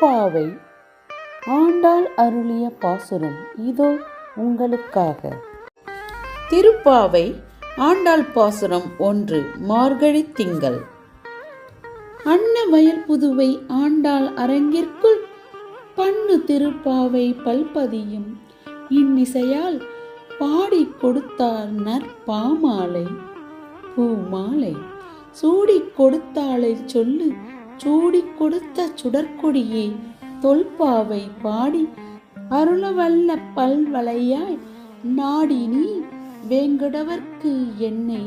திருப்பாவை ஆண்டாள் அருளிய பாசுரம் இதோ உங்களுக்காக. திருப்பாவை ஆண்டாள் பாசுரம் ஒன்று மார்கழி திங்கள். அன்ன வயல் புதுவை ஆண்டாள் அரங்கிற்குள் பண்ணு திருப்பாவை பல்பதியும் இன்னிசையால் பாடிக் கொடுத்தார் நற்பாமாலை பூமாலை சூடிக் கொடுத்தாளை சொல்லு சூடிக் கொடுத்த சுடற்கொடியே தொல்பாவை பாடி அருளவல்ல பல்வளையாய் நாடி நீ வேங்கடவர்க்கு என்னை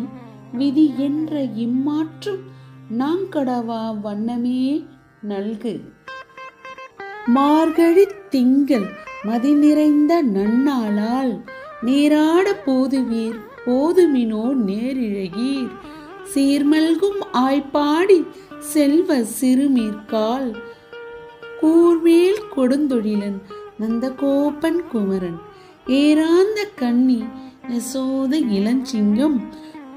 விதி என்ற இம்மாற்றும் நாங்கடவா வண்ணமே நல்கு மார்கழி திங்கள் மதி நிறைந்த நன்னாளால் நீராட போதுவீர் போதுமினோ நேரிழகீர். சீர்மல்கும் ஆய்ப்பாடி செல்வ சிறுமீர்கால். கூர்வேல் கொடுந்தொழிலன் நந்தகோபன் குமரன். ஏராந்த கண்ணி யசோத இளஞ்சிங்கம்.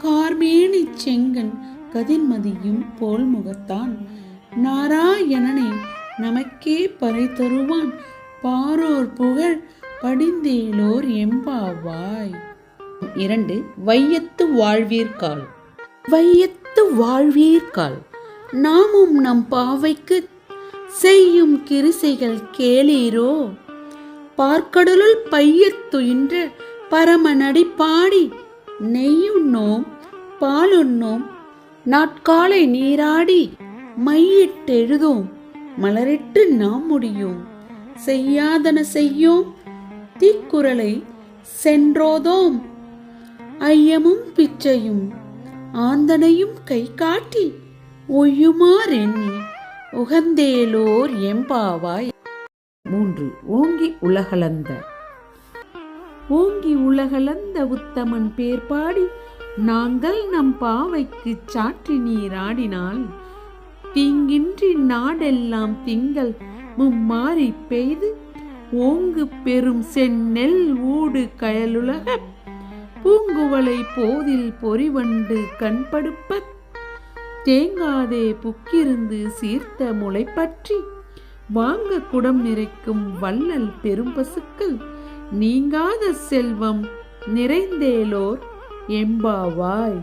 கார்மேனி செங்கன் கதிர்மதியும் போல் முகத்தான் நாராயணனை நமக்கே பறை தருவான் பாரோர் புகழ் படிந்தேலோர் எம்பாவாய். இரண்டு வையத்து வாழ்வீர்கால். வையத்து வாழ்வீர்கால். நாமும் நம் பாவைக்கு செய்யும் கிருசைகள் கேளீரோ? பார்க்கடலுள் பையத் துயின்ற பரமநடி பாடி நெய்யுண்ணோம் பாலுண்ணோம் நாட்காலை நீராடி மையிட்டெழுதோம் மலரிட்டு நாம் முடியும். செய்யாதன செய்யோம் தீக்குறளை சென்றோதோம். ஐயமும் பிச்சையும் ஆந்தனையும் கை காட்டி ஒய்யுமாறெண்ணி உகந்தேலோர் எம்பாவாய். மூன்று ஓங்கி உலகளந்த. ஓங்கி உலகளந்த உத்தமன் பேர் பாடி நாங்கள் நம் பாவைக்கு சாற்றி நீராடினால் தீங்கின்றி நாடெல்லாம் திங்கள் மும்மாறி பெய்து ஓங்கு பெரும் செந்நெல் ஊடு கயலுலக பூங்குவளை போதில் பொறிவண்டு கண்படுப்ப தேங்காதே புக்கிருந்து சீர்த்த முளை பற்றி வாங்க குடம் நிறைக்கும் வள்ளல் பெரும் பசுக்கள் நீங்காத செல்வம் நிறைந்தேலோர் எம்பாவாய்.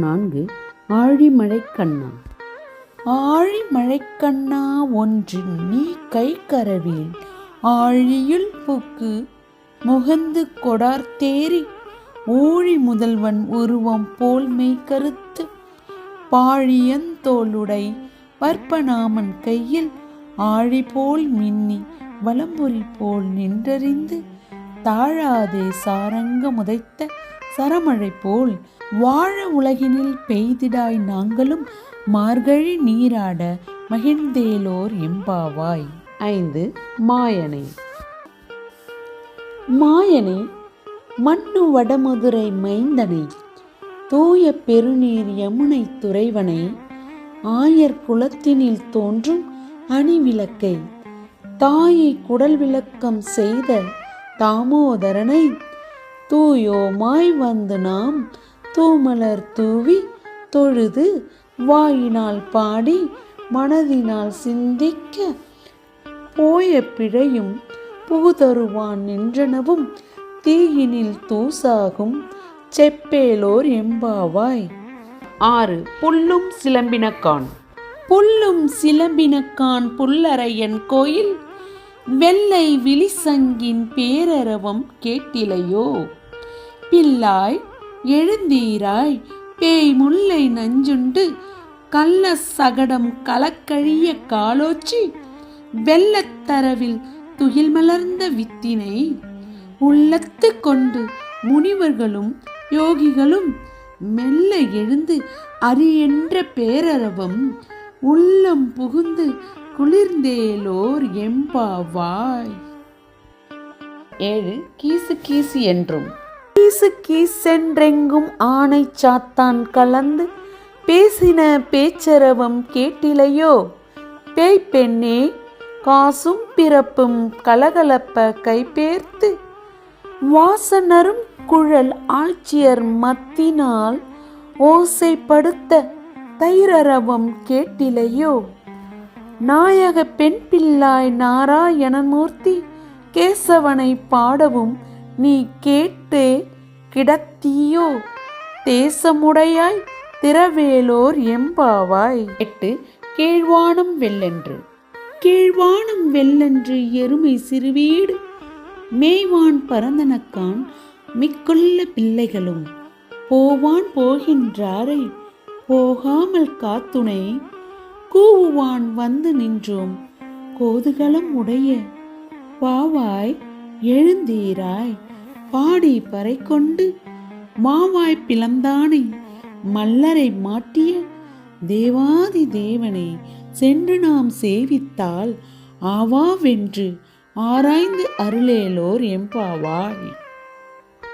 நான்கு ஆழிமழை கண்ணா. ஆழி மழைக்கண்ணா ஒன்று நீ கை கரவேல். ஆழியுள் புக்கு முகந்து கொடார் தேறி. ஊழி முதல்வன் உருவம் போல் மெய் கருத்து பாழியந்தோளுடை வற்பநாமன் கையில் ஆழி போல் மின்னி வலம்புரி போல் நின்றறிந்து தாழாதே சாரங்க முதைத்த சரமழை போல் வாழ உலகினில் பெய்திடாய் நாங்களும் மார்கழி நீராட மகிழ்ந்தேலோர் எம்பாவாய். ஐந்து மாயனை. மாயனை மண்ணு வடமதுரை மைந்தனை தூய பெருநீர் யமுனை துறைவனை ஆயர் குலத்தினில் தோன்றும் அணிவிளக்கை தாயை குடல் விளக்கம் செய்த தாமோதரனை தூயோமாய் வந்து நாம் தூமலர் தூவி தொழுது வாயினால் பாடி மனதினால் சிந்திக்க போய பிழையும் புகுதருவான் நின்றனவும் தீயினில் தூசாகும் செப்பேலோர் எம்பாவாய். ஆறு புல்லும் சிலம்பினக்கான் புல்லும் சிலம்பினக்கான் புல்லறையன் கோயில் வெள்ளை விழிசங்கின் பேரரவம் கேட்டிலையோ. பில்லாய் எழுந்தீராய் பேய் முல்லை நஞ்சுண்டு கள்ள சகடம் கலக்கழிய காலோச்சி வெள்ளத்தரவில் துயில் மலர்ந்த வித்தினை. உள்ளத்து கொண்டு முனிவர்களும் யோகிகளும் மெல்ல எழுந்து அரியென்ற பேரரவம் உள்ளம் புகுந்து குளிர்ந்தேலோர் எம்பாவாய். ஏழு கீசு கீசு என்றும். கீசு கீசென்றெங்கும் ஆணை சாத்தான் கலந்து பேசின பேச்சரவம் கேட்டிலையோ? பேய் பெண்ணே காசும் பிறப்பும் கலகலப்ப கைபேர்த்து வாசனரும் குழல் ஆட்சியர் மத்தினால் ஓசைப்படுத்த தைரரவம் கேட்டிலையோ? நாயக பெண் பிள்ளாய் நாராயணமூர்த்தி கேசவனை பாடவும் நீ கேட்டு கிடத்தியோ? தேசமுடையாய் திரவேலோர் எம்பாவாய்? எட்டு கீழ்வானம் வெள்ளென்று. கீழ்வானம் வெள்ளென்று எருமை சிறுவீடு மேய்வான் பரந்தனக்கான் மிக்குள்ள பிள்ளைகளும் போவான் போகின்றாரை போகாமல் காத்துணை கூவுவான் வந்து நின்றோம் கோதுகளம் உடைய பாவாய் எழுந்தீராய் பாடி பறை கொண்டு மாவாய் பிளந்தானை மல்லரை மாட்டிய தேவாதி தேவனை சென்று நாம் சேவித்தால் ஆவாவென்று ஆராய்ந்து அருளேலோர் எம்பாவாய்